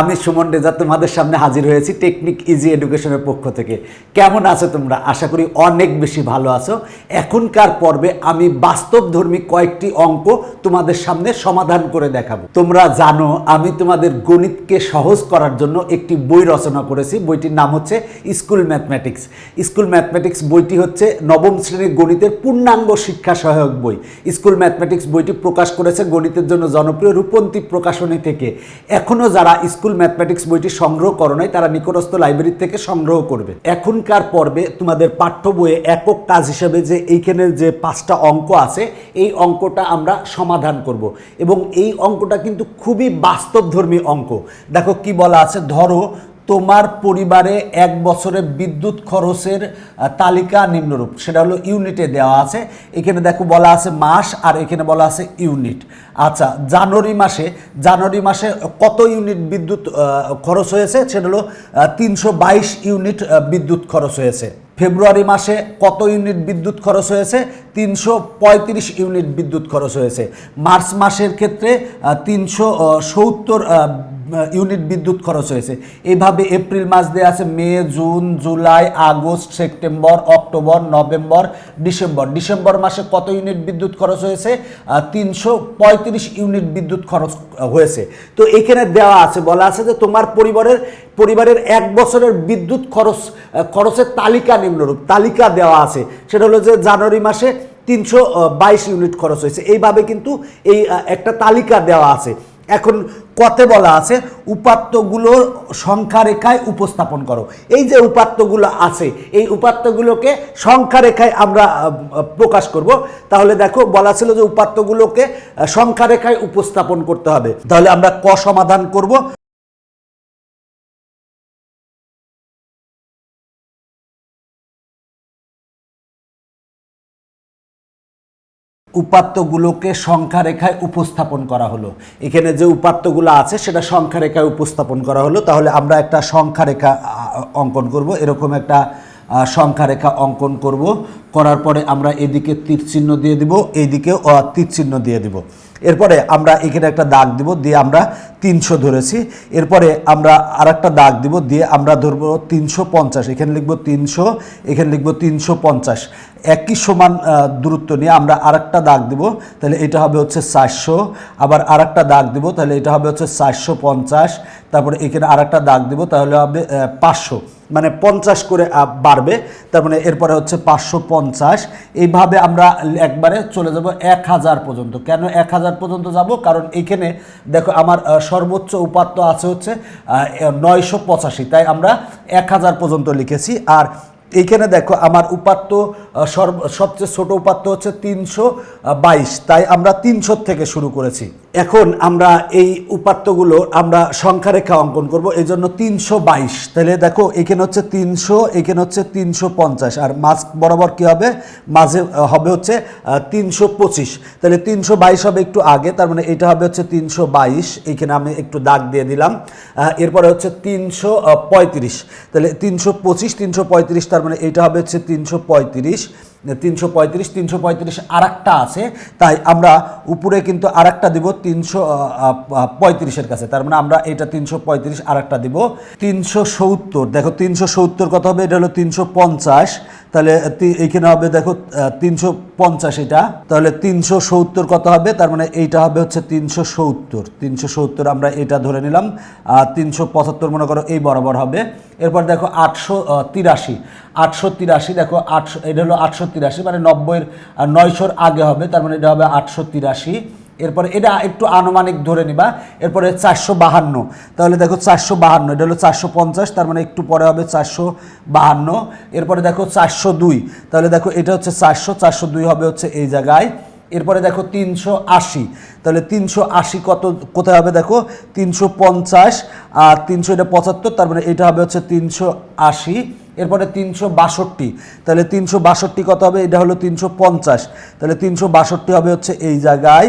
আমি সুমন রেজা তোমাদের সামনে হাজির হয়েছি টেকনিক ইজি এডুকেশনের পক্ষ থেকে। কেমন আছো তোমরা? আশা করি অনেক বেশি ভালো আছো। এখনকার পর্বে আমি বাস্তবধর্মী কয়েকটি অঙ্ক তোমাদের সামনে সমাধান করে দেখাবো। তোমরা জানো, আমি তোমাদের গণিতকে সহজ করার জন্য একটি বই রচনা করেছি। বইটির নাম হচ্ছে স্কুল ম্যাথমেটিক্স স্কুল ম্যাথমেটিক্স বইটি হচ্ছে নবম শ্রেণির গণিতের পূর্ণাঙ্গ শিক্ষা সহায়ক বই। স্কুল ম্যাথমেটিক্স বইটি প্রকাশ করেছে গণিতের জন্য জনপ্রিয় রূপন্তী প্রকাশনী থেকে। এখনও যারা স্কুল ম্যাথমেটিক্স বইটি সংগ্রহ করো নাই, তারা নিকটস্থ লাইব্রেরি থেকে সংগ্রহ করবে। এখনকার পর্বে তোমাদের পাঠ্য বইয়ে একক কাজ হিসেবে যে এইখানের যে পাঁচটা অঙ্ক আছে, এই অঙ্কটা আমরা সমাধান করব। এবং এই অঙ্কটা কিন্তু খুবই বাস্তবধর্মী অঙ্ক। দেখো কি বলা আছে? ধরো তোমার পরিবারে এক বছরে বিদ্যুৎ খরচের তালিকা নিম্নরূপ। সেটা হলো ইউনিটে দেওয়া আছে। এখানে দেখো বলা আছে মাস আর এখানে বলা আছে ইউনিট। আচ্ছা জানুয়ারি মাসে জানুয়ারি মাসে কত ইউনিট বিদ্যুৎ খরচ হয়েছে? সেটা হলো তিনশো বাইশ ইউনিট বিদ্যুৎ খরচ হয়েছে। ফেব্রুয়ারি মাসে কত ইউনিট বিদ্যুৎ খরচ হয়েছে? তিনশো পঁয়ত্রিশ ইউনিট বিদ্যুৎ খরচ হয়েছে। মার্চ মাসের ক্ষেত্রে তিনশো সত্তর ইউনিট বিদ্যুৎ খরচ হয়েছে। এইভাবে এপ্রিল মাস দেওয়া আছে, May, June, July, August, September, October, November, December. December মাসে কত ইউনিট বিদ্যুৎ খরচ হয়েছে? তিনশো পঁয়ত্রিশ ইউনিট বিদ্যুৎ খরচ হয়েছে। তো এখানে দেওয়া আছে, বলা আছে যে তোমার পরিবারের পরিবারের এক বছরের বিদ্যুৎ খরচ খরচের তালিকা নিম্নরূপ। তালিকা দেওয়া আছে, সেটা হলো যে জানুয়ারি মাসে তিনশো বাইশ ইউনিট খরচ হয়েছে। এইভাবে কিন্তু এই একটা তালিকা দেওয়া আছে। এখন কতে বলা আছে, উপাত্তগুলো রেখায় উপস্থাপন করো। এই যে উপাত্তগুলো আছে, এই উপাত্তগুলোকে সংখ্যা রেখায় আমরা প্রকাশ করব। তাহলে দেখো, বলা ছিল যে উপাত্তগুলোকে রেখায় উপস্থাপন করতে হবে। তাহলে আমরা ক সমাধান করব? উপাত্তগুলোকে সংখ্যা রেখায় উপস্থাপন করা হলো। এখানে যে উপাত্তগুলো আছে সেটা সংখ্যা রেখায় উপস্থাপন করা হলো। তাহলে আমরা একটা সংখ্যা রেখা অঙ্কন করব। এরকম একটা আ, সংখ্যা রেখা অঙ্কন করব। করার পরে আমরা এদিকে তীর চিহ্ন দিয়ে দিব এইদিকেও আ, তীর চিহ্ন দিয়ে দিব। এরপরে আমরা এখানে একটা দাগ দিব দিয়ে আমরা তিনশো ধরেছি। এরপরে আমরা আর একটা দাগ দিব দিয়ে আমরা ধরবো তিনশো পঞ্চাশ। এখানে লিখব তিনশো এখানে লিখব তিনশো পঞ্চাশ। একই সমান দূরত্ব নিয়ে আমরা আরেকটা দাগ দিব, তাহলে এটা হবে হচ্ছে চারশো। আবার আরেকটা দাগ দিব, তাহলে এটা হবে হচ্ছে চারশো পঞ্চাশ। তারপরে এখানে আরেকটা দাগ দিব, তাহলে হবে পাঁচশো। মানে পঞ্চাশ করে বাড়বে তার মানে এরপরে হচ্ছে পাঁচশো পঞ্চাশ। এইভাবে আমরা একবারে চলে যাব এক হাজার পর্যন্ত। কেন এক হাজার পর্যন্ত যাব? কারণ এইখানে দেখো আমার সর্বোচ্চ উপাত্ত আছে হচ্ছে নয়শো পঁচাশি। তাই আমরা এক হাজার পর্যন্ত লিখেছি। আর এইখানে দেখো আমার উপাত্ত সর্ব সবচেয়ে ছোট উপাত্ত হচ্ছে তিনশো বাইশ। তাই আমরা তিনশোর থেকে শুরু করেছি। এখন আমরা এই উপাত্তগুলো আমরা সংখ্যা রেখা অঙ্কন করব এই জন্য তিনশো বাইশ। তাহলে দেখো, এখানে হচ্ছে তিনশো, এখানে হচ্ছে তিনশো পঞ্চাশ। আর মাঝ বরাবর কি হবে? মাঝে হবে হচ্ছে তিনশো পঁচিশ। তাহলে তিনশো বাইশ হবে একটু আগে, তার মানে এটা হবে হচ্ছে তিনশো বাইশ। এখানে আমি একটু দাগ দিয়ে দিলাম। এরপরে হচ্ছে তিনশো পঁয়ত্রিশ। তাহলে তিনশো পঁচিশ, তিনশো পঁয়ত্রিশ, তার মানে এটা হবে হচ্ছে তিনশো পঁয়ত্রিশ। English. তিনশো পঁয়ত্রিশ তিনশো পঁয়ত্রিশ আরেকটা আছে। তাই আমরা উপরে কিন্তু আর একটা দিব তিনশো পঁয়ত্রিশের কাছে। তার মানে আমরা এটা তিনশো পঁয়ত্রিশ আর একটা দিব। তিনশো সত্তর, দেখো তিনশো সত্তর কত হবে? এটা হলো তিনশো পঞ্চাশ। তাহলে এইখানে হবে দেখো তিনশো পঞ্চাশ এটা। তাহলে তিনশো সত্তর কত হবে? তার মানে এইটা হবে হচ্ছে তিনশো সত্তর। তিনশো সত্তর আমরা এটা ধরে নিলাম। তিনশো পঁচাত্তর মনে করো এই বরাবর হবে। এরপর দেখো আটশো তিরাশি। আটশো তিরাশি, দেখো আটশো, এটা হলো আটশো তিরাশি মানে নব্বইয়ের নয়শোর আগে হবে, তার মানে এটা হবে আটশো তিরাশি এরপরে এটা একটু আনুমানিক ধরে নিবা, এরপরে চারশো বাহান্ন। তাহলে দেখো চারশো বাহান্ন, এটা হলো চারশো পঞ্চাশ, তার মানে একটু পরে হবে চারশো বাহান্ন। এরপরে দেখো চারশো দুই, তাহলে দেখো এটা হচ্ছে চারশো চারশো দুই হবে হচ্ছে এই জায়গায়। এরপরে দেখো তিনশো আশি। তাহলে তিনশো আশি কত, কোথায় হবে দেখো? তিনশো পঞ্চাশ আর তিনশো এটা পঁচাত্তর, তার মানে এটা হবে হচ্ছে তিনশো আশি। এরপরে তিনশো বাষট্টি। তাহলে তিনশো বাষট্টি কত হবে? এটা হলো তিনশো পঞ্চাশ। তাহলে তিনশো বাষট্টি হবে হচ্ছে এই জায়গায়।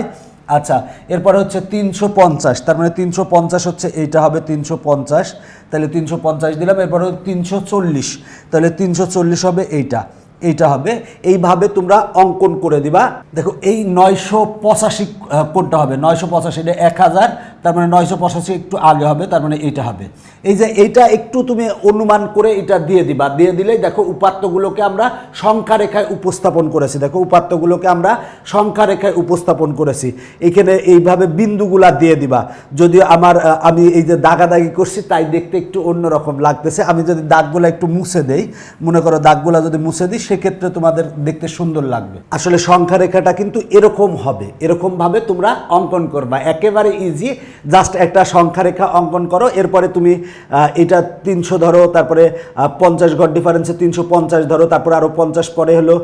আচ্ছা এরপরে হচ্ছে তিনশো পঞ্চাশ। তার মানে তিনশো পঞ্চাশ হচ্ছে এইটা হবে তিনশো পঞ্চাশ। তাহলে তিনশো পঞ্চাশ দিলাম, এরপরে তিনশো চল্লিশ। তাহলে তিনশো চল্লিশ হবে এইটা। এইটা হবে। এইভাবে তোমরা অঙ্কন করে দিবা। দেখো, এই নয়শো পঁচাশি কোনটা হবে? নয়শো পঁচাশি এটা এক হাজার, তার মানে নয়শো পঁচাশি একটু আগে হবে, তার মানে এইটা হবে। এই যে এইটা একটু তুমি অনুমান করে এটা দিয়ে দিবা। দিয়ে দিলেই দেখো, উপাত্তগুলোকে আমরা সংখ্যা রেখায় উপস্থাপন করেছি। দেখো, উপাত্তগুলোকে আমরা সংখ্যা রেখায় উপস্থাপন করেছি। এখানে এইভাবে বিন্দুগুলা দিয়ে দিবা। যদি আমার আমি এই যে দাগাদাগি করছি, তাই দেখতে একটু অন্যরকম লাগতেছে। আমি যদি দাগগুলো একটু মুছে দেই, মনে করো দাগগুলো যদি মুছে দিই সেক্ষেত্রে তোমাদের দেখতে সুন্দর লাগবে। আসলে সংখ্যা রেখাটা কিন্তু এরকম হবে। এরকমভাবে তোমরা অঙ্কন করবা। একেবারে ইজি জাস্ট একটা সংখ্যা রেখা অঙ্কন করো। এরপরে তুমি এটা তিনশো ধরো, তারপরে পঞ্চাশ ঘর ডিফারেন্সে তিনশো পঞ্চাশ ধরো, তারপরে আরও পঞ্চাশ পরে হলো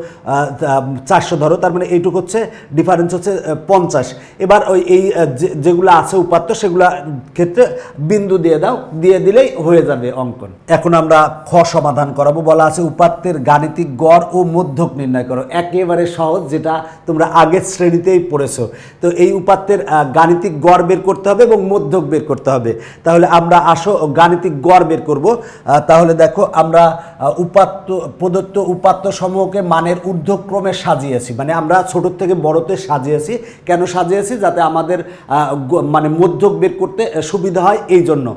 চারশো ধরো, তার মানে এইটুকু হচ্ছে ডিফারেন্স হচ্ছে পঞ্চাশ। এবার ওই, এই যেগুলো আছে উপাত্ত, সেগুলো ক্ষেত্রে বিন্দু দিয়ে দাও, দিয়ে দিলেই হয়ে যাবে অঙ্কন। এখন আমরা খ সমাধান করাবো। বলা আছে, উপাত্তের গাণিতিক গড় ও মধ্যক নির্ণয় করো। একেবারে সহজ, যেটা তোমরা আগের শ্রেণীতেই পড়েছো। তো এই উপাত্তের গাণিতিক গড় বের করতে হবে এবং মধ্যক বের করতে হবে। তাহলে আমরা আসো, গাণিতিক গড় বের করব। তাহলে দেখো, আমরা উপাত্ত, প্রদত্ত উপাত্ত সমূহকে মানের ঊর্ধ্বক্রমে সাজিয়েছি। মানে আমরা ছোট থেকে বড়তে সাজিয়েছি। কেন সাজিয়েছি? যাতে আমাদের মানে মধ্যক বের করতে সুবিধা হয় এই জন্য।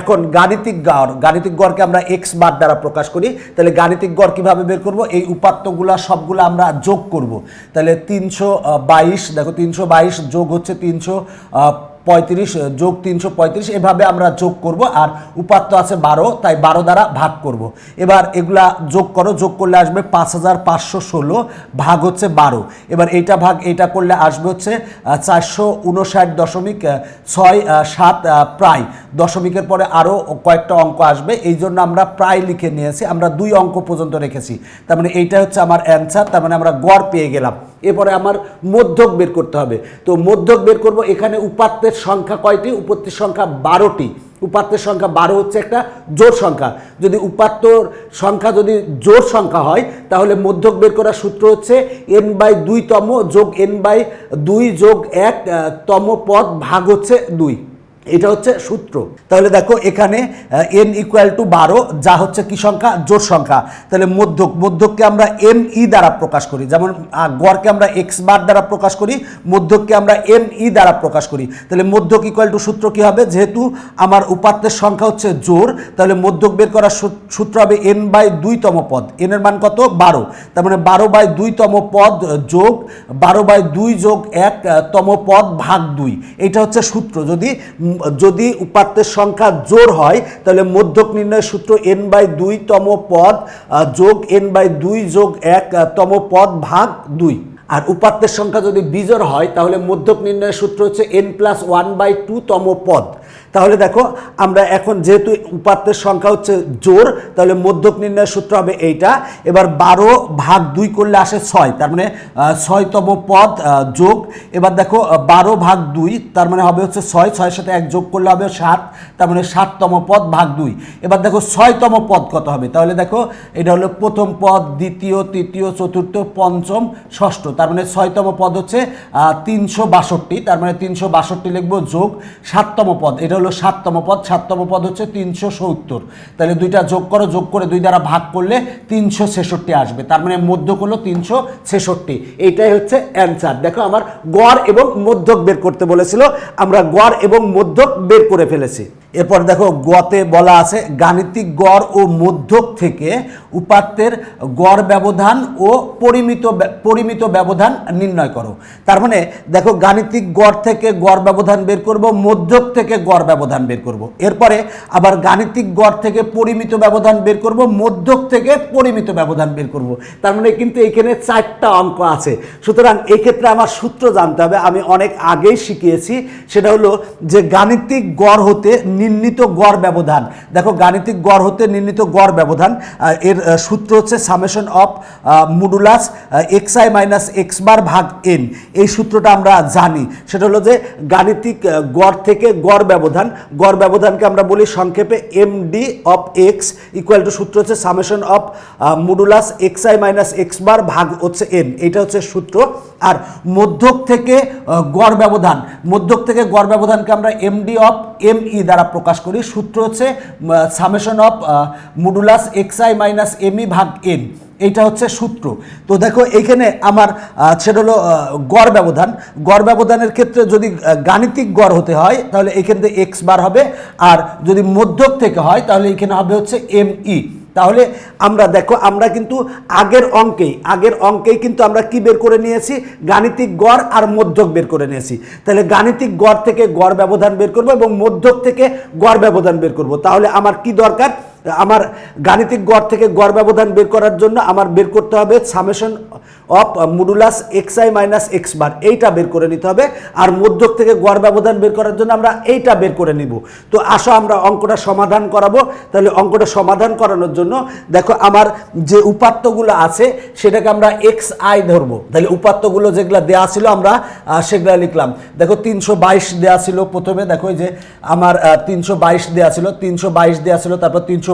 এখন গাণিতিক গড়, গাণিতিক গড়কে আমরা এক্স বার দ্বারা প্রকাশ করি। তাহলে গাণিতিক গড় কীভাবে বের করব? এই উপাত্তগুলা সবগুলো আমরা যোগ করব। তাহলে তিনশো বাইশ দেখো তিনশো বাইশ যোগ হচ্ছে তিনশো পঁয়ত্রিশ যোগ তিনশো পঁয়ত্রিশ, এভাবে আমরা যোগ করব। আর উপাত্ত আছে বারো, তাই বারো দ্বারা ভাগ করব। এবার এগুলা যোগ করো, যোগ করলে আসবে পাঁচ হাজার পাঁচশো ষোলো, ভাগ হচ্ছে বারো। এবার এইটা ভাগ, এইটা করলে আসবে হচ্ছে চারশো উনষাট দশমিক ছয় সাত প্রায়। দশমিকের পরে আরও কয়েকটা অঙ্ক আসবে। এই জন্য আমরা প্রায় লিখে নিয়েছি। আমরা দুই অঙ্ক পর্যন্ত রেখেছি। তার মানে এইটা হচ্ছে আমার অ্যান্সার তার মানে আমরা গড় পেয়ে গেলাম। এরপরে আমার মধ্যক বের করতে হবে। তো মধ্যক বের করব, এখানে উপাত্তের সংখ্যা কয়টি? উপাত্তের সংখ্যা বারোটি। উপাত্তের সংখ্যা বারো হচ্ছে একটা জোর সংখ্যা। যদি উপাত্তর সংখ্যা যদি জোর সংখ্যা হয়, তাহলে মধ্যক বের করার সূত্র হচ্ছে এন বাই দুই তম যোগ এন বাই দুই যোগ এক তম পদ ভাগ হচ্ছে দুই। এটা হচ্ছে সূত্র। তাহলে দেখো এখানে এন ইকুয়াল টু বারো, যা হচ্ছে কি সংখ্যা? জোর সংখ্যা। তাহলে মধ্যক, মধ্যককে আমরা এম ই দ্বারা প্রকাশ করি। যেমন গড়কে আমরা এক্স বার দ্বারা প্রকাশ করি, মধ্যককে আমরা এম ই দ্বারা প্রকাশ করি। তাহলে মধ্যক ইকুয়াল টু সূত্র কি হবে? যেহেতু আমার উপাত্তের সংখ্যা হচ্ছে জোর তাহলে মধ্যক বের করার সূত্র হবে এন বাই দুইতম পদ। এন এর মান কত? বারো। তার মানে বারো বাই দুইতম পদ যোগ, বারো বাই দুই যোগ এক তম পদ ভাগ দুই। এটা হচ্ছে সূত্র। যদি যদি উপাত্তের সংখ্যা জোর হয়, তাহলে মধ্যক নির্ণয় সূত্র এন বাই দুই তম পদ যোগ এন বাই দুই যোগ এক তম পদ ভাগ দুই। আর উপাত্তের সংখ্যা যদি বিজোর হয়, তাহলে মধ্যক নির্ণয়ের সূত্র হচ্ছে N plus one by two তম পদ। তাহলে দেখো, আমরা এখন যেহেতু উপাত্তের সংখ্যা হচ্ছে জোর তাহলে মধ্যক নির্ণয়ের সূত্র হবে এইটা। এবার বারো ভাগ দুই করলে আসে ছয়, তার মানে ছয়তম পদ যোগ। এবার দেখো বারো ভাগ দুই, তার মানে হবে হচ্ছে ছয়, ছয়ের সাথে এক যোগ করলে হবে সাত, তার মানে সাততম পদ ভাগ দুই। এবার দেখো, ছয়তম পদ কত হবে? তাহলে দেখো, এটা হলো প্রথম পদ, দ্বিতীয়, তৃতীয়, চতুর্থ, পঞ্চম, ষষ্ঠ, তার মানে ছয়তম পদ হচ্ছে তিনশো বাষট্টি, তার মানে তিনশো বাষট্টি লিখব যোগ সাততম পদ। এটা সাততম পদ সাততম পদ হচ্ছে তিনশো সত্তর। তাহলে দুইটা যোগ করো, যোগ করে দুই দ্বারা ভাগ করলে তিনশো ছেষট্টি আসবে। তার মানে মধ্যক হলো তিনশো ছেষট্টি। এইটাই হচ্ছে অ্যান্সার। দেখো আমার গড় এবং মধ্যক বের করতে বলেছিল, আমরা গড় এবং মধ্যক বের করে ফেলেছি। এরপর দেখো গতে বলা আছে, গাণিতিক গড় ও মধ্যক থেকে উপাত্তের গড় ব্যবধান ও পরিমিত পরিমিত ব্যবধান নির্ণয় করো। তার মানে দেখো গাণিতিক গড় থেকে গড় ব্যবধান বের করব, মধ্যক থেকে গড় ব্যবধান বের করব। এরপরে আবার গাণিতিক গড় থেকে পরিমিত ব্যবধান বের করব, মধ্যক থেকে পরিমিত ব্যবধান বের করব। তার মানে কিন্তু এখানে চারটা অঙ্ক আছে। সুতরাং এক্ষেত্রে আমার সূত্র জানতে হবে, আমি অনেক আগেই শিখিয়েছি, সেটা হলো যে গাণিতিক গড় হতে নির্ণীত গড় ব্যবধান। দেখো, গাণিতিক গড় হতে নির্ণীত গড় ব্যবধান এর সূত্র হচ্ছে summation of modulus X I minus X bar ভাগ এন। এই সূত্রটা আমরা জানি। সেটা হলো যে গাণিতিক গড় থেকে গড় ব্যবধান গড় ব্যবধানকে আমরা বলি সংক্ষেপে M D of X equal to সূত্র হচ্ছে summation of modulus X I minus X bar ভাগ হচ্ছে এন এটা হচ্ছে সূত্র। আর মধ্যক থেকে গড় ব্যবধান, মধ্যক থেকে গড় ব্যবধানকে আমরা এমডি অফ এম ই দ্বারা প্রকাশ করি। সূত্র হচ্ছে summation of modulus X I minus M E ভাগ এন এইটা হচ্ছে সূত্র। তো দেখো এইখানে আমার সেটা হলো গড় ব্যবধান। গড় ব্যবধানের ক্ষেত্রে যদি গাণিতিক গড় হতে হয়, তাহলে এইখান থেকে এক্স বার হবে। আর যদি মধ্যক থেকে হয়, তাহলে এখানে হবে হচ্ছে এম ই তাহলে আমরা দেখো, আমরা কিন্তু আগের অঙ্কেই আগের অঙ্কেই কিন্তু আমরা কি বের করে নিয়েছি? গাণিতিক গড় আর মধ্যক বের করে নিয়েছি। তাহলে গাণিতিক গড় থেকে গড় ব্যবধান বের করব এবং মধ্যক থেকে গড় ব্যবধান বের করব। তাহলে আমার কি দরকার? আমার গাণিতিক গড় থেকে গড় ব্যবধান বের করার জন্য আমার বের করতে হবে summation of modulus X I minus X bar. এইটা বের করে নিতে হবে। আর মধ্যক থেকে গড় ব্যবধান বের করার জন্য আমরা এইটা বের করে নিব। তো আসো আমরা অঙ্কটা সমাধান করাবো। তাহলে অঙ্কটা সমাধান করানোর জন্য দেখো আমার যে উপাত্তগুলো আছে, সেটাকে আমরা এক্স আই ধরবো। তাহলে উপাত্তগুলো যেগুলো দেওয়া ছিল আমরা সেগুলো লিখলাম। দেখো তিনশো বাইশ দেওয়া ছিল প্রথমে। দেখো যে আমার তিনশো বাইশ দেওয়া ছিল। তিনশো বাইশ দেওয়া ছিল, তারপর তিনশো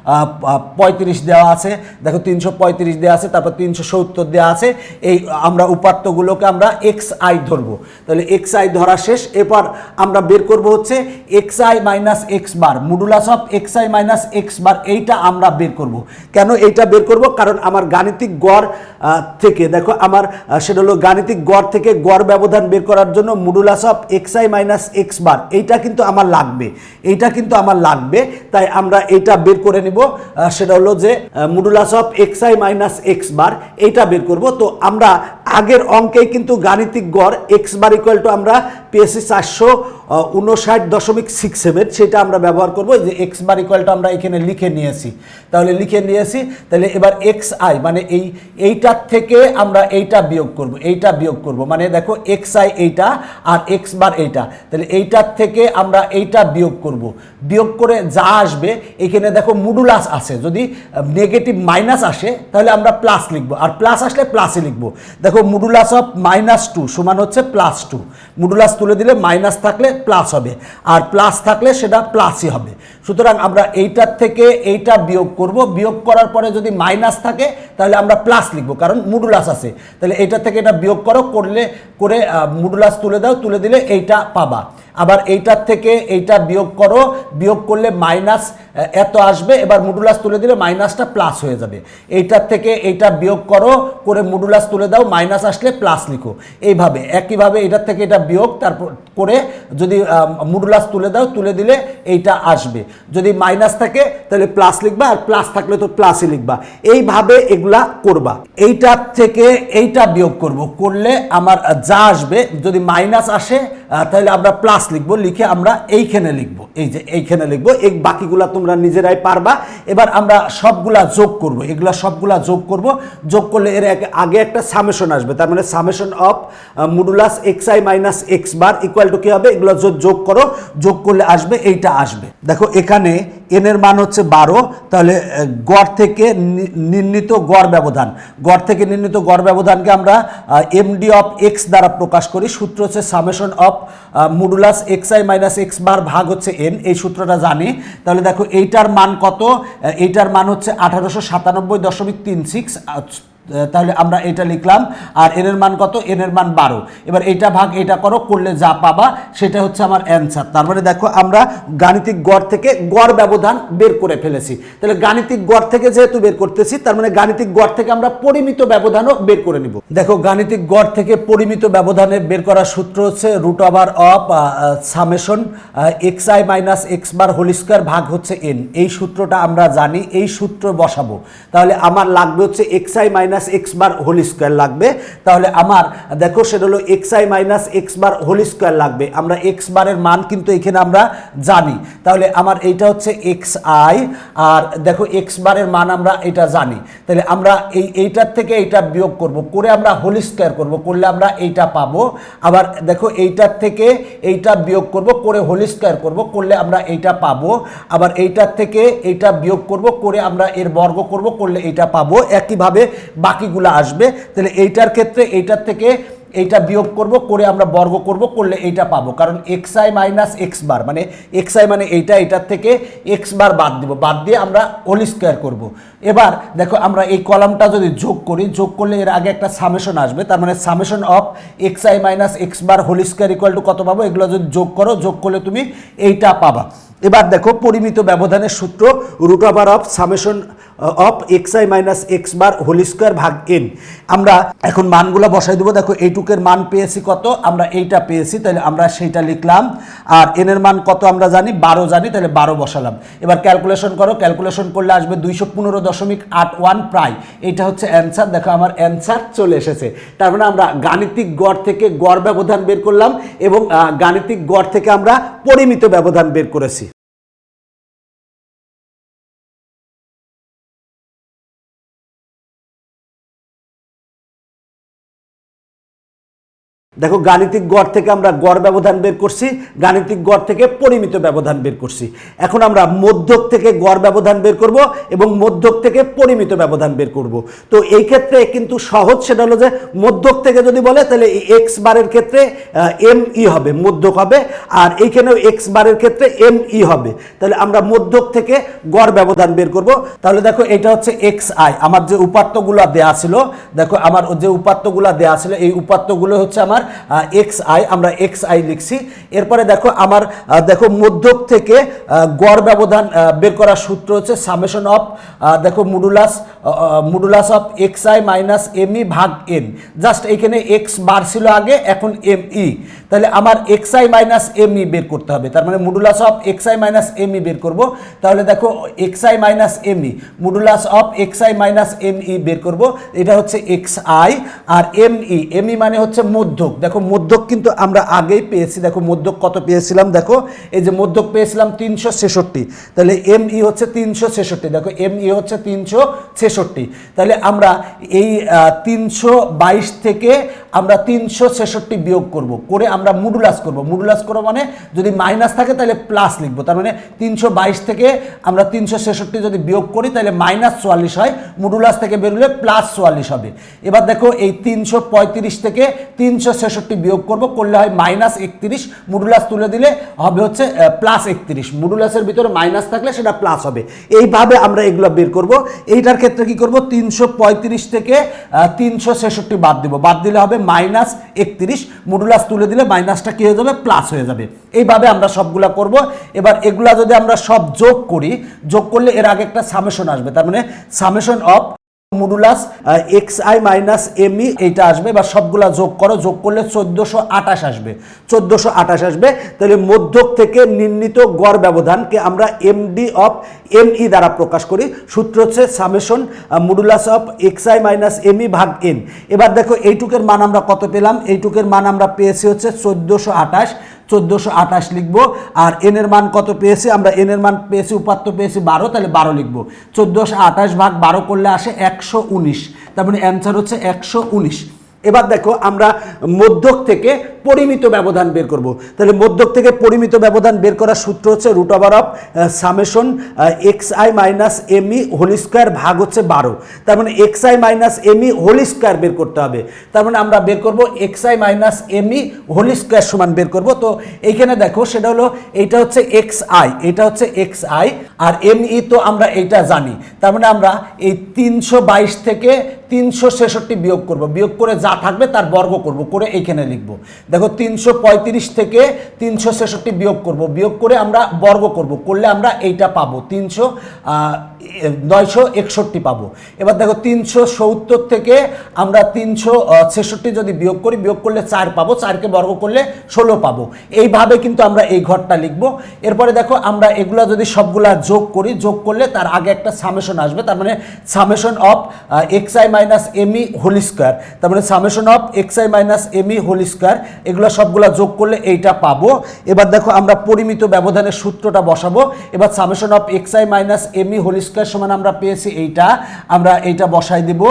পঁয়ত্রিশ দেওয়া আছে। দেখো তিনশো পঁয়ত্রিশ দেওয়া আছে, তারপর তিনশো সত্তর দেওয়া আছে। এই আমরা উপাত্তগুলোকে আমরা এক্স আই ধরবো। তাহলে এক্স আই ধরা শেষ। এরপর আমরা বের করব হচ্ছে X I minus X bar modulus of X I minus X bar এইটা আমরা বের করব। কেন এইটা বের করব? কারণ আমার গাণিতিক গড় থেকে, দেখো আমার সেটা হলো গাণিতিক গড় থেকে গড় ব্যবধান বের করার জন্য modulus of X I minus X bar এইটা কিন্তু আমার লাগবে। এইটা কিন্তু আমার লাগবে। তাই আমরা এইটা বের করে নিব। আহ, সেটা হলো যে modulus of X I minus X bar এইটা বের করব। তো আমরা আগের অঙ্কেই কিন্তু গাণিতিক গড় এক্স বার ইকুয়াল টু আমরা পেয়েছি চারশো উনষাট দশমিক সিক্স সেভেন সেটা আমরা ব্যবহার করব যে এক্স বার ইকুয়ালটা আমরা এখানে লিখে নিয়েছি। তাহলে লিখে নিয়েছি, তাহলে এবার এক্স আই মানে এই, এইটার থেকে আমরা এইটা বিয়োগ করব, এইটা বিয়োগ করব। মানে দেখো এক্স আই এইটা আর এক্স বার এইটা। তাহলে এইটার থেকে আমরা এইটা বিয়োগ করব। বিয়োগ করে যা আসবে, এখানে দেখো মুডুলাস আছে। যদি নেগেটিভ মাইনাস আসে, তাহলে আমরা প্লাস লিখব। আর প্লাস আসলে প্লাসই লিখব। দেখো মুডুলাস অফ মাইনাস টু সমান হচ্ছে প্লাস টু মুডুলাস তুলে দিলে মাইনাস থাকলে প্লাস হবে। আর প্লাস থাকলে সেটা প্লাসই হবে। সুতরাং আমরা এইটার থেকে এইটা বিয়োগ করব। বিয়োগ করার পরে যদি মাইনাস থাকে, তাহলে আমরা প্লাস লিখব, কারণ মডুলাস আছে। তাহলে এইটা থেকে এটা বিয়োগ করো, করলে, করে মডুলাস তুলে দাও, তুলে দিলে এইটা পাবা। আবার এইটার থেকে এইটা বিয়োগ করো, বিয়োগ করলে মাইনাস এত আসবে, এবার মুডুলাস তুলে দিলে মাইনাসটা প্লাস হয়ে যাবে। এইটার থেকে এইটা বিয়োগ করো, করে মুডুলাস তুলে দাও মাইনাস আসলে প্লাস লিখো। এইভাবে, একইভাবে এটার থেকে এটা বিয়োগ, তারপর, করে যদি মডুলাস তুলে দাও, তুলে দিলে এইটা আসবে। যদি মাইনাস থাকে, তাহলে প্লাস লিখবা, আর প্লাস থাকলে তো প্লাসই লিখবা। এইভাবে এগুলা করবা। এইটার থেকে এইটা বিয়োগ করব। করলে আমার যা আসবে, যদি মাইনাস আসে তাহলে আমরা প্লাস লিখব। লিখে আমরা এইখানে লিখব। এই যে এইখানে লিখব। এই বাকিগুলা তোমরা নিজেরাই পারবা। এবার আমরা সবগুলা যোগ করব। এগুলা সবগুলা যোগ করব। যোগ করলে এর আগে একটা সামেশন আসবে। তার মানে summation of modulus X I minus X bar equal to কি হবে? এগুলো যোগ যোগ করো, যোগ করলে আসবে, এইটা আসবে। দেখো, এখানে এন এর মান হচ্ছে বারো, তাহলে গড় থেকে নির্ণীত গড় ব্যবধান। গড় থেকে নির্ণীত গড় ব্যবধানকে আমরা এমডি অফ এক্স দ্বারা প্রকাশ করি। সূত্র হচ্ছে summation of modulus X I minus X bar ভাগ হচ্ছে এন এই সূত্রটা জানি। তাহলে দেখো, এইটার মান কত? এইটার মান হচ্ছে আঠারোশো সাতানব্বই দশমিক তিন সিক্স তাহলে আমরা এটা লিখলাম, আর এন এর মান কত? এন এর মান বারো। এবার এটা ভাগ, এটা করো, করলে যা পাবা, সেটা হচ্ছে আমার অ্যান্সার তার মানে দেখো, আমরা গাণিতিক গড় থেকে গড় ব্যবধান বের করে ফেলেছি। তাহলে গাণিতিক গড় থেকে যেহেতু বের করতেছি, তার মানে গাণিতিক গড় থেকে আমরা পরিমিত ব্যবধানও বের করে নিব। দেখো, গাণিতিক গড় থেকে পরিমিত ব্যবধানে বের করার সূত্র হচ্ছে root over of summation X I minus X bar whole square ভাগ হচ্ছে এন এই সূত্রটা আমরা জানি, এই সূত্র বসাবো। তাহলে আমার লাগবে হচ্ছে X I minus X bar whole square লাগবে। তাহলে আমার, দেখো সেটা হলো X I minus X bar whole square লাগবে। আমরা এক্স বারের মান কিন্তু এখানে আমরা জানি। তাহলে আমার এইটা হচ্ছে এক্স আই আর দেখো এক্স বারের মান আমরা এটা জানি। তাহলে আমরা এই, এইটার থেকে এইটা বিয়োগ করব। করে আমরা হোল স্কোয়ার করব। করলে আমরা এইটা পাবো। আবার দেখো এইটার থেকে এইটা বিয়োগ করব। করে হোল স্কোয়ার করব। করলে আমরা এইটা পাবো। আবার এইটার থেকে এইটা বিয়োগ করব। করে আমরা এর বর্গ করব। করলে এইটা পাবো। একইভাবে বাকিগুলো আসবে। তাহলে এইটার ক্ষেত্রে এইটার থেকে এইটা বিয়োগ করব, করে আমরা বর্গ করব, করলে এইটা পাবো। কারণ X I minus X bar মানে এক্স আই মানে এইটা, এটার থেকে এক্স বার বাদ দিব। বাদ দিয়ে আমরা হোল স্কোয়ার করব। এবার দেখো আমরা এই কলামটা যদি যোগ করি, যোগ করলে এর আগে একটা সামেশন আসবে। তার মানে summation of X I minus X bar whole square equal to কত পাবো? এগুলো যদি যোগ করো, যোগ করলে তুমি এইটা পাবা। এবার দেখো, পরিমিত ব্যবধানের সূত্র root over of summation of X I minus X bar whole square ভাগ এন আমরা এখন মানগুলো বসাই দেবো। দেখো, এইটুকের মান পেয়েছি কত? আমরা এইটা পেয়েছি, তাহলে আমরা সেইটা লিখলাম। আর এনের মান কত আমরা জানি? বারো জানি, তাহলে বারো বসালাম। এবার ক্যালকুলেশন করো। ক্যালকুলেশন করলে আসবে দুইশো পনেরো দশমিক আট ওয়ান প্রায়। এইটা হচ্ছে অ্যান্সার দেখো, আমার অ্যান্সার চলে এসেছে। তার মানে আমরা গাণিতিক গড় থেকে গড় ব্যবধান বের করলাম এবং গাণিতিক গড় থেকে আমরা পরিমিত ব্যবধান বের করেছি। দেখো, গাণিতিক গড় থেকে আমরা গড় ব্যবধান বের করছি, গাণিতিক গড় থেকে পরিমিত ব্যবধান বের করছি। এখন আমরা মধ্যক থেকে গড় ব্যবধান বের করব এবং মধ্যক থেকে পরিমিত ব্যবধান বের করব। তো এই ক্ষেত্রে কিন্তু সহজ সেটা হলো যে, মধ্যক থেকে যদি বলে, তাহলে এক্স বারের ক্ষেত্রে এম ই হবে, মধ্যক হবে, আর এইখানেও এক্স বারের ক্ষেত্রে এম ই হবে। তাহলে আমরা মধ্যক থেকে গড় ব্যবধান বের করব। তাহলে দেখো, এটা হচ্ছে এক্স আই আমার যে উপাত্তগুলো দেয়া ছিল, দেখো, আমার যে উপাত্তগুলো দেয়া ছিল, এই উপাত্তগুলো হচ্ছে আমার এক্স আই, আমরা এক্স আই লিখছি। এরপরে দেখো আমার দেখো মধ্যক থেকে গড় ব্যবধান বের করার সূত্র হচ্ছে সামেশন অফ দেখো modulus modulus of X I minus M E ভাগ এন জাস্ট এখানে এক্স বার ছিল আগে, এখন এম ই তাহলে আমার X I minus M E বের করতে হবে। তার মানে modulus of X I minus M E বের করব। তাহলে দেখো X I minus M E modulus of X I minus M E বের করব। এটা হচ্ছে এক্স আই আর এম ই এম ই মানে হচ্ছে মধ্যক। দেখো, মধ্যক কিন্তু আমরা আগেই পেয়েছি। দেখো, মধ্যক কত পেয়েছিলাম? দেখো, এই যে মধ্যক পেয়েছিলাম তিনশো ছেষট্টি। তাহলে এম ই হচ্ছে তিনশো ছেষট্টি। দেখো এম ই হচ্ছে তিনশো ছেষট্টি। তাহলে আমরা এই তিনশো বাইশ থেকে আমরা তিনশো ছেষট্টি বিয়োগ করব। করে আমরা মুডুলাস করব। মুডুলাস করব মানে যদি মাইনাস থাকে তাহলে প্লাস লিখব। তার মানে তিনশো বাইশ থেকে আমরা তিনশো ছেষট্টি যদি বিয়োগ করি, তাহলে মাইনাস চুয়াল্লিশ হয়। মুডুলাস থেকে বেরোলে প্লাস চুয়াল্লিশ হবে। এবার দেখো, এই তিনশো পঁয়ত্রিশ থেকে তিনশো ছেষট্টি বিয়োগ করব, করলে হয় মাইনাস একত্রিশ মুডুলাস তুলে দিলে হবে হচ্ছে প্লাস একত্রিশ। মুডুলাসের ভিতরে মাইনাস থাকলে সেটা প্লাস হবে। এইভাবে আমরা এগুলো বের করব। এইটার ক্ষেত্রে কি করব? তিনশো পঁয়ত্রিশ থেকে তিনশো ছেষট্টি বাদ দিব। বাদ দিলে হবে মাইনাস একত্রিশ মডুলাস তুলে দিলে মাইনাসটা কী হয়ে যাবে? প্লাস হয়ে যাবে। এইভাবে আমরা সবগুলা করব। এবার এগুলা যদি আমরা সব যোগ করি, যোগ করলে এর আগে একটা সামেশন আসবে। তার মানে summation of modulus X I minus M E এইটা আসবে বা সবগুলা যোগ করো, যোগ করলে চোদ্দোশো আঠাশ আসবে। চোদ্দোশো আঠাশ আসবে, তাহলে মধ্যক থেকে নির্ণীত গড় ব্যবধানকে আমরা এমডি অফ এম ই দ্বারা প্রকাশ করি। সূত্র হচ্ছে summation modulus of X I minus M E ভাগ এন এবার দেখো, এইটুকের মান আমরা কত পেলাম? এইটুকের মান আমরা পেয়েছি হচ্ছে চোদ্দোশো আঠাশ। চোদ্দোশো আঠাশ লিখব, আর এনের মান কত পেয়েছি? আমরা এনের মান পেয়েছি, উপাত্ত পেয়েছি বারো, তাহলে বারো লিখব। চোদ্দোশো আঠাশ ভাগ বারো করলে আসে একশো উনিশ। তার মানে অ্যান্সার হচ্ছে একশো উনিশ। এবার দেখো, আমরা মধ্যক থেকে পরিমিত ব্যবধান বের করব। তাহলে মধ্যক থেকে পরিমিত ব্যবধান বের করার সূত্র হচ্ছে root over of summation X I minus M E whole square ভাগ হচ্ছে বারো। তার মানে X I minus M E whole square বের করতে হবে। তার মানে আমরা বের করব X I minus M E whole square সমান বের করব। তো এইখানে দেখো সেটা হলো, এইটা হচ্ছে এক্স আই এটা হচ্ছে এক্স আই আর এম ই তো আমরা এইটা জানি। তার মানে আমরা এই তিনশো বাইশ থেকে তিনশো ছেষট্টি বিয়োগ করব। বিয়োগ করে যা থাকবে তার বর্গ করব। করে এইখানে লিখব। দেখো তিনশো পঁয়ত্রিশ থেকে তিনশো ছেষট্টি বিয়োগ করব। বিয়োগ করে আমরা বর্গ করব। করলে আমরা এইটা পাবো, তিনশো নয়শো একষট্টি পাবো। এবার দেখো তিনশো সত্তর থেকে আমরা তিনশো ছেষট্টি যদি বিয়োগ করি, বিয়োগ করলে চার পাবো। চারকে বর্গ করলে ষোলো পাবো। এইভাবে কিন্তু আমরা এই ঘরটা লিখব। এরপরে দেখো আমরা এগুলা যদি সবগুলা যোগ করি, যোগ করলে তার আগে একটা সামেশন আসবে। তার মানে summation of X I minus M E whole square তার মানে summation of X I minus M E whole square এগুলো সবগুলা যোগ করলে এইটা পাবো। এবার দেখো আমরা পরিমিত ব্যবধানের সূত্রটা বসাবো। এবার summation of X I minus M E whole square সমান আমরা পেয়েছি এইটা। আমরা এইটা বসাই দিব।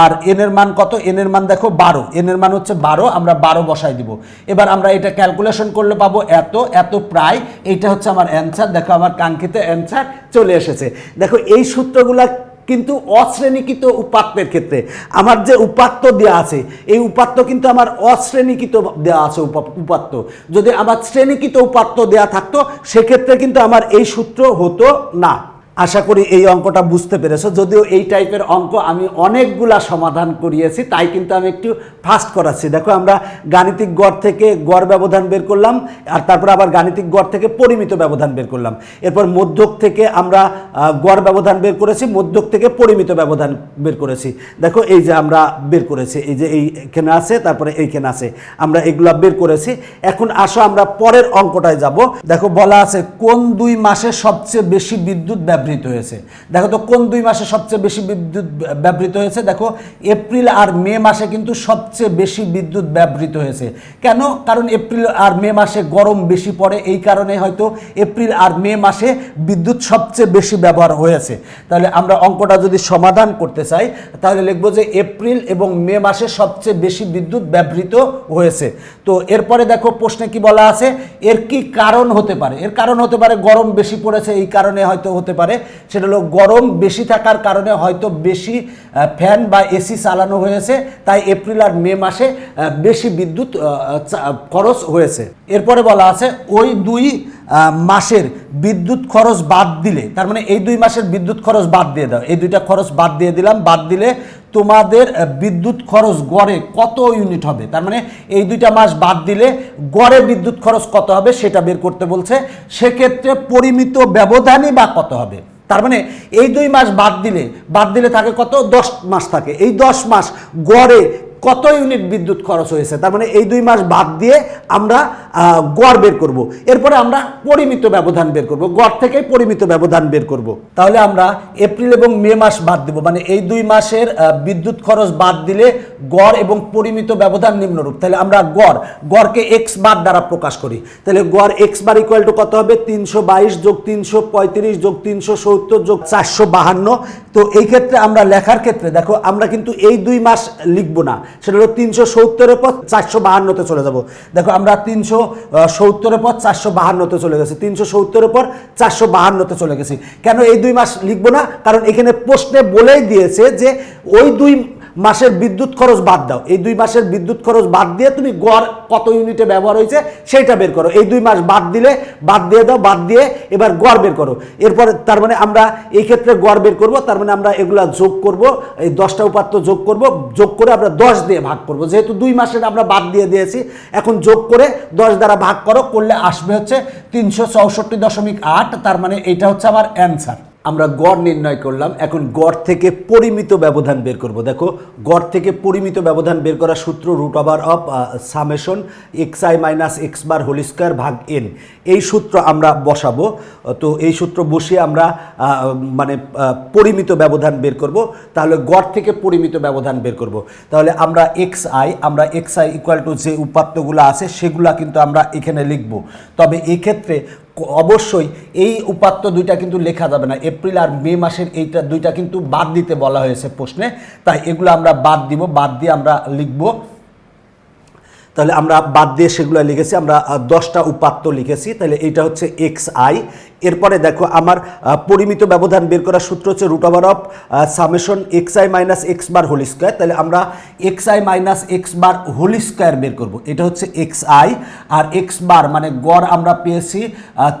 আর এন এর মান কত? এন এর মান দেখো বারো। এন এর মান হচ্ছে বারো, আমরা বারো বসাই দিব। এবার আমরা এটা ক্যালকুলেশন করলে পাবো এত এত প্রায়। এইটা হচ্ছে আমার অ্যান্সার দেখো আমার কাঙ্ক্ষিত অ্যান্সার চলে এসেছে। দেখো এই সূত্রগুলা কিন্তু অশ্রেণীকৃত উপাত্তের ক্ষেত্রে। আমার যে উপাত্ত দেওয়া আছে, এই উপাত্ত কিন্তু আমার অশ্রেণীকৃত দেওয়া আছে উপা- উপাত্ত। যদি আমার শ্রেণীকৃত উপাত্ত দেওয়া থাকতো, সেক্ষেত্রে কিন্তু আমার এই সূত্র হতো না। আশা করি এই অঙ্কটা বুঝতে পেরেছ। যদিও এই টাইপের অঙ্ক আমি অনেকগুলা সমাধান করিয়েছি, তাই কিন্তু আমি একটু ফাস্ট করাচ্ছি। দেখো, আমরা গাণিতিক গড় থেকে গড় ব্যবধান বের করলাম, আর তারপর আবার গাণিতিক গড় থেকে পরিমিত ব্যবধান বের করলাম। এরপর মধ্যক থেকে আমরা গড় ব্যবধান বের করেছি, মধ্যক থেকে পরিমিত ব্যবধান বের করেছি। দেখো, এই যে আমরা বের করেছি, এই যে এইখানে আছে, তারপরে এইখানে আছে, আমরা এগুলা বের করেছি। এখন আসো, আমরা পরের অঙ্কটায় যাব। দেখো, বলা আছে, কোন দুই মাসে সবচেয়ে বেশি বিদ্যুৎ ব্যবহৃত হয়েছে। দেখো তো কোন দুই মাসে সবচেয়ে বেশি বিদ্যুৎ ব্যবহৃত হয়েছে? দেখো, এপ্রিল আর মে মাসে কিন্তু সবচেয়ে বেশি বিদ্যুৎ ব্যবহৃত হয়েছে। কেন? কারণ এপ্রিল আর মে মাসে গরম বেশি পড়ে, এই কারণে হয়তো এপ্রিল আর মে মাসে বিদ্যুৎ সবচেয়ে বেশি ব্যবহার হয়েছে। তাহলে আমরা অঙ্কটা যদি সমাধান করতে চাই, তাহলে লিখব যে এপ্রিল এবং মে মাসে সবচেয়ে বেশি বিদ্যুৎ ব্যবহৃত হয়েছে। তো এরপরে দেখো, প্রশ্নে কি বলা আছে? এর কি কারণ হতে পারে? এর কারণ হতে পারে গরম বেশি পড়েছে, এই কারণে হয়তো হতে পারে। সেটা হলো গরম বেশি থাকার কারণে হয়তো বেশি ফ্যান বা এসি চালানো হয়েছে, তাই এপ্রিল আর মে মাসে বেশি বিদ্যুৎ খরচ হয়েছে। এরপরে বলা আছে, ওই দুই মাসের বিদ্যুৎ খরচ বাদ দিলে, তার মানে এই দুই মাসের বিদ্যুৎ খরচ বাদ দিয়ে দাও, এই দুইটা খরচ বাদ দিয়ে দিলাম, বাদ দিলে তোমাদের বিদ্যুৎ খরচ গড়ে কত ইউনিট হবে? তার মানে এই দুইটা মাস বাদ দিলে গড়ে বিদ্যুৎ খরচ কত হবে সেটা বের করতে বলছে, সেক্ষেত্রে পরিমিত ব্যবধানই বা কত হবে? তার মানে এই দুই মাস বাদ দিলে বাদ দিলে থাকে কত? দশ মাস থাকে। এই দশ মাস গড়ে কত ইউনিট বিদ্যুৎ খরচ হয়েছে? তার মানে এই দুই মাস বাদ দিয়ে আমরা গড় বের করব। এরপরে আমরা পরিমিত ব্যবধান বের করব। গড় থেকে পরিমিত ব্যবধান বের করব। তাহলে আমরা এপ্রিল এবং মে মাস বাদ দেব। মানে এই দুই মাসের বিদ্যুৎ খরচ বাদ দিলে গড় এবং পরিমিত ব্যবধান নিম্নরূপ। তাহলে আমরা গড়, গড়কে এক্স বার দ্বারা প্রকাশ করি। তাহলে গড় এক্স বার ইকুয়াল টু কত হবে? তিনশো বাইশ যোগ তিনশো পঁয়ত্রিশ যোগ তিনশো সত্তর যোগ চারশো বাহান্ন। তো এই ক্ষেত্রে আমরা লেখার ক্ষেত্রে, দেখো, আমরা কিন্তু এই দুই মাস লিখব না। সেটা হলো তিনশো সত্তরের পর চারশো বাহান্নতে চলে যাব। দেখো, আমরা তিনশো সত্তরের পর চারশো বাহান্নতে চলে গেছি। তিনশো সত্তরের পর চারশো বাহান্নতে চলে গেছি। কেন এই দুই মাস লিখব না? কারণ এখানে প্রশ্নে বলেই দিয়েছে যে ওই দুই মাসের বিদ্যুৎ খরচ বাদ দাও। এই দুই মাসের বিদ্যুৎ খরচ বাদ দিয়ে তুমি গড় কত ইউনিটে ব্যবহার হয়েছে সেইটা বের করো। এই দুই মাস বাদ দিলে, বাদ দিয়ে দাও, বাদ দিয়ে এবার গড় বের করো। এরপরে তার মানে আমরা এই ক্ষেত্রে গড় বের করব, তার মানে আমরা এগুলা যোগ করব, এই দশটা উপাত্ত যোগ করব, যোগ করে আমরা দশ দিয়ে ভাগ করব। যেহেতু দুই মাসের আমরা বাদ দিয়ে দিয়েছি, এখন যোগ করে দশ দ্বারা ভাগ করো, করলে আসবে হচ্ছে তিনশো চৌষট্টি দশমিক আট, তার মানে এটা হচ্ছে আমার অ্যান্সার আমরা গড় নির্ণয় করলাম, এখন গড় থেকে পরিমিত ব্যবধান বের করব। দেখো, গড় থেকে পরিমিত ব্যবধান বের করার সূত্র root over of summation X I minus X bar whole square ভাগ এন এই সূত্র আমরা বসাবো। তো এই সূত্র বসিয়ে আমরা মানে পরিমিত ব্যবধান বের করব। তাহলে গড় থেকে পরিমিত ব্যবধান বের করব। তাহলে আমরা এক্স আই আমরা এক্স আই ইকুয়াল টু যে উপাত্তগুলো আছে, সেগুলা কিন্তু আমরা এখানে লিখব। তবে এক্ষেত্রে অবশ্যই এই উপাত্ত দুইটা কিন্তু লেখা যাবে না। এপ্রিল আর মে মাসের এইটা দুইটা কিন্তু বাদ দিতে বলা হয়েছে প্রশ্নে। তাই এগুলো আমরা বাদ দিব, বাদ দিয়ে আমরা লিখব। তাহলে আমরা বাদ দিয়ে সেগুলো লিখেছি। আমরা দশটা উপাত্ত লিখেছি। তাহলে এটা হচ্ছে এক্স আই এরপরে দেখো আমার পরিমিত ব্যবধান বের করার সূত্র হচ্ছে root over of summation X I minus X bar whole square তাহলে আমরা X I minus X bar whole square বের করব। এটা হচ্ছে এক্স আই আর এক্স বার মানে গড় আমরা পেয়েছি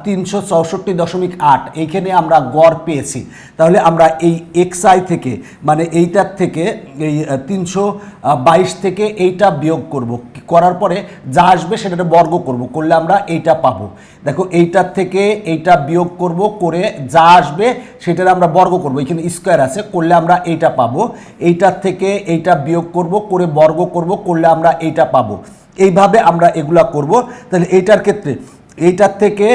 তিনশো চৌষট্টি দশমিক আট। এইখানে আমরা গড় পেয়েছি। তাহলে আমরা এই এক্স আই থেকে মানে এইটার থেকে, এই তিনশো বাইশ থেকে এইটা বিয়োগ করব। করার পরে যা আসবে সেটা বর্গ করব। করলে আমরা এইটা পাবো। দেখো এইটার থেকে এইটা বিয়োগ করব, করে যা আসবে সেটার আমরা বর্গ করব। এখানে স্কোয়ার আছে, করলে আমরা এইটা পাবো। এইটার থেকে এইটা বিয়োগ করব, করে বর্গ করব, করলে আমরা এইটা পাবো। এইভাবে আমরা এগুলা করব। তাহলে এইটার ক্ষেত্রে, এইটার থেকে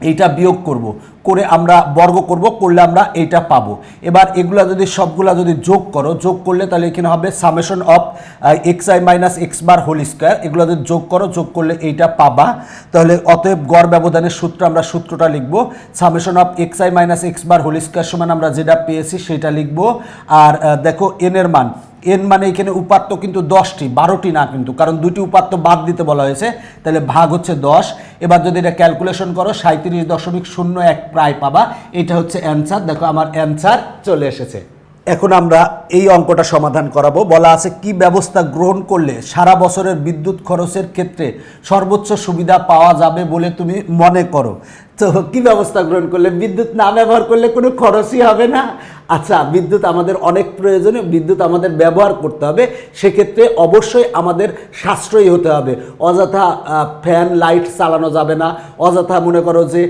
এইটা বিয়োগ করব। করে আমরা বর্গ করব, করলে আমরা এইটা পাবো। এবার এগুলা যদি সবগুলা যদি যোগ করো, যোগ করলে তাহলে এখানে হবে summation of X I minus X bar whole square এগুলো যদি যোগ করো, যোগ করলে এইটা পাবা। তাহলে অতএব গড় ব্যবধানের সূত্র আমরা সূত্রটা লিখব। Summation of x i minus x bar whole square সমান আমরা যেটা পেয়েছি সেটা লিখব। আর দেখো এন এর মান। এন মানে এখানে উপাত্ত কিন্তু দশটি, বারোটি না কিন্তু, কারণ দুটি উপাত্ত বাদ দিতে বলা হয়েছে, তাহলে ভাগ হচ্ছে দশ। এবার যদি এটা ক্যালকুলেশন করো সাঁত্রিশ দশমিক শূন্য এক প্রায় পাবা, এটা হচ্ছে অ্যান্সার দেখো আমার অ্যান্সার চলে এসেছে। এখন আমরা এই অঙ্কটা সমাধান করাবো। বলা আছে কি ব্যবস্থা গ্রহণ করলে সারা বছরের বিদ্যুৎ খরচের ক্ষেত্রে সর্বোচ্চ সুবিধা পাওয়া যাবে বলে তুমি মনে করো? তো কী ব্যবস্থা গ্রহণ করলে? বিদ্যুৎ না ব্যবহার করলে কোনো খরচই হবে না। আচ্ছা বিদ্যুৎ আমাদের অনেক প্রয়োজনীয়, বিদ্যুৎ আমাদের ব্যবহার করতে হবে, সেক্ষেত্রে অবশ্যই আমাদের সাশ্রয়ী হতে হবে। অযথা ফ্যান লাইট চালানো যাবে না। অযথা মনে করো যে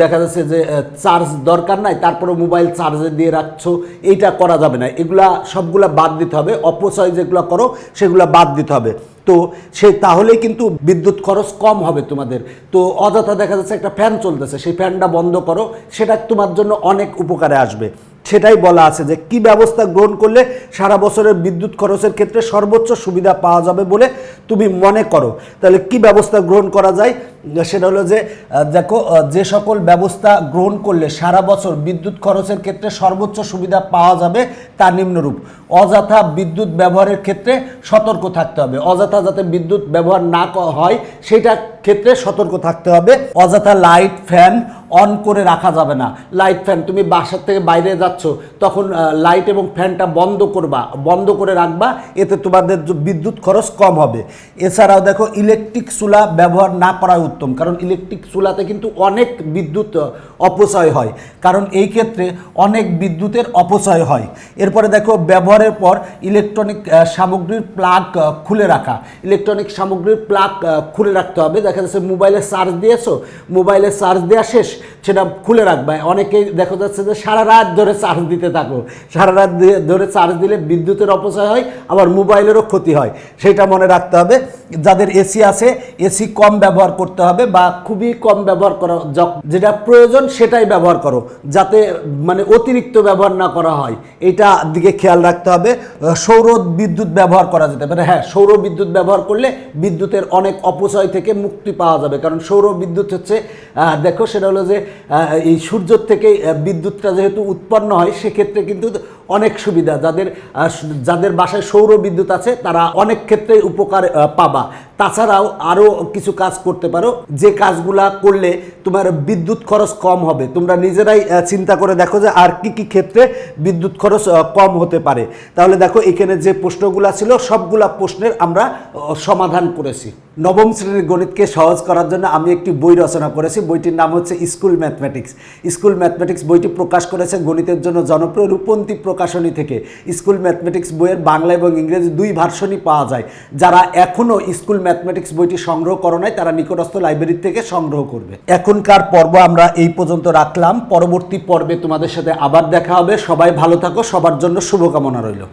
দেখা যাচ্ছে যে চার্জ দরকার নাই তারপরে মোবাইল চার্জে দিয়ে রাখছো, এইটা করা যাবে না। এগুলা সবগুলা বাদ দিতে হবে। অপচয় যেগুলো করো, সেগুলো বাদ দিতে হবে। তো সে, তাহলেই কিন্তু বিদ্যুৎ খরচ কম হবে তোমাদের। তো অযথা দেখা যাচ্ছে একটা ফ্যান চলতেছে, সেই ফ্যানটা বন্ধ করো, সেটা তোমার জন্য অনেক উপকারে আসবে। সেটাই বলা আছে যে কি ব্যবস্থা গ্রহণ করলে সারা বছরের বিদ্যুৎ খরচের ক্ষেত্রে সর্বোচ্চ সুবিধা পাওয়া যাবে বলে তুমি মনে করো? তাহলে কি ব্যবস্থা গ্রহণ করা যায়? সেটা হলো যে দেখো যে সকল ব্যবস্থা গ্রহণ করলে সারা বছর বিদ্যুৎ খরচের ক্ষেত্রে সর্বোচ্চ সুবিধা পাওয়া যাবে তা নিম্নরূপ। অযথা বিদ্যুৎ ব্যবহারের ক্ষেত্রে সতর্ক থাকতে হবে। অযথা যাতে বিদ্যুৎ ব্যবহার না হয় সেটা ক্ষেত্রে সতর্ক থাকতে হবে। অযথা লাইট, ফ্যান অন করে রাখা যাবে না। লাইট ফ্যান তুমি বাসার থেকে বাইরে যাচ্ছ, তখন লাইট এবং ফ্যানটা বন্ধ করবা। বন্ধ করে রাখবা, এতে তোমাদের বিদ্যুৎ খরচ কম হবে। এছাড়াও দেখো ইলেকট্রিক চুলা ব্যবহার না করাই উত্তম, কারণ ইলেকট্রিক চুলাতে কিন্তু অনেক বিদ্যুৎ অপচয় হয়। কারণ এই ক্ষেত্রে অনেক বিদ্যুতের অপচয় হয়। এরপরে দেখো, ব্যবহারের পর ইলেকট্রনিক সামগ্রীর প্লাগ খুলে রাখা। ইলেকট্রনিক সামগ্রীর প্লাগ খুলে রাখতে হবে। দেখা যাচ্ছে মোবাইলে চার্জ দিয়েছ মোবাইলে চার্জ দেওয়া শেষ। সেটা খুলে রাখবে। অনেকেই দেখা যাচ্ছে যে সারা রাত ধরে চার্জ দিতে থাকো। সারা রাত ধরে চার্জ দিলে বিদ্যুতের অপচয় হয়, আবার মোবাইলেরও ক্ষতি হয়। সেটা মনে রাখতে হবে। যাদের এসি আছে এসি কম ব্যবহার করতে হবে বা খুবই কম ব্যবহার করা যেটা প্রয়োজন সেটাই ব্যবহার করো। যাতে মানে অতিরিক্ত ব্যবহার না করা হয়। এটা দিকে খেয়াল রাখতে হবে। সৌর বিদ্যুৎ ব্যবহার করা যেতে পারে। হ্যাঁ সৌর বিদ্যুৎ ব্যবহার করলে বিদ্যুতের অনেক অপচয় থেকে মুক্তি পাওয়া যাবে। কারণ সৌর বিদ্যুৎ হচ্ছে দেখো সেটা হলো যে এই সূর্যর থেকে বিদ্যুৎটা যেহেতু উৎপন্ন হয় সেক্ষেত্রে কিন্তু অনেক সুবিধা। যাদের যাদের বাসায় সৌর বিদ্যুৎ আছে, তারা অনেক ক্ষেত্রে উপকার পাবা। তাছাড়াও আরও কিছু কাজ করতে পারো। যে কাজগুলা করলে তোমার বিদ্যুৎ খরচ কম হবে। তোমরা নিজেরাই চিন্তা করে দেখো যে আর কি কি ক্ষেত্রে বিদ্যুৎ খরচ কম হতে পারে। তাহলে দেখো, এখানে যে প্রশ্নগুলা ছিল, সবগুলা প্রশ্নের আমরা সমাধান করেছি। নবম শ্রেণির গণিতকে সহজ করার জন্য আমি একটি বই রচনা করেছি। বইটির নাম হচ্ছে স্কুল ম্যাথমেটিক্স। স্কুল ম্যাথমেটিক্স বইটি প্রকাশ করেছে গণিতের জন্য জনপ্রিয় রূপন্তী প্রকাশনী থেকে। স্কুল ম্যাথমেটিক্স বইয়ের বাংলা এবং ইংরেজি দুই ভার্সনই পাওয়া যায়। যারা এখনও স্কুল ম্যাথমেটিক্স বইটি সংগ্রহ করো নাই, তারা নিকটস্থ লাইব্রেরি থেকে সংগ্রহ করবে। এখনকার পর্ব আমরা এই পর্যন্ত রাখলাম। পরবর্তী পর্বে তোমাদের সাথে আবার দেখা হবে। সবাই ভালো থাকো। সবার জন্য শুভকামনা রইল।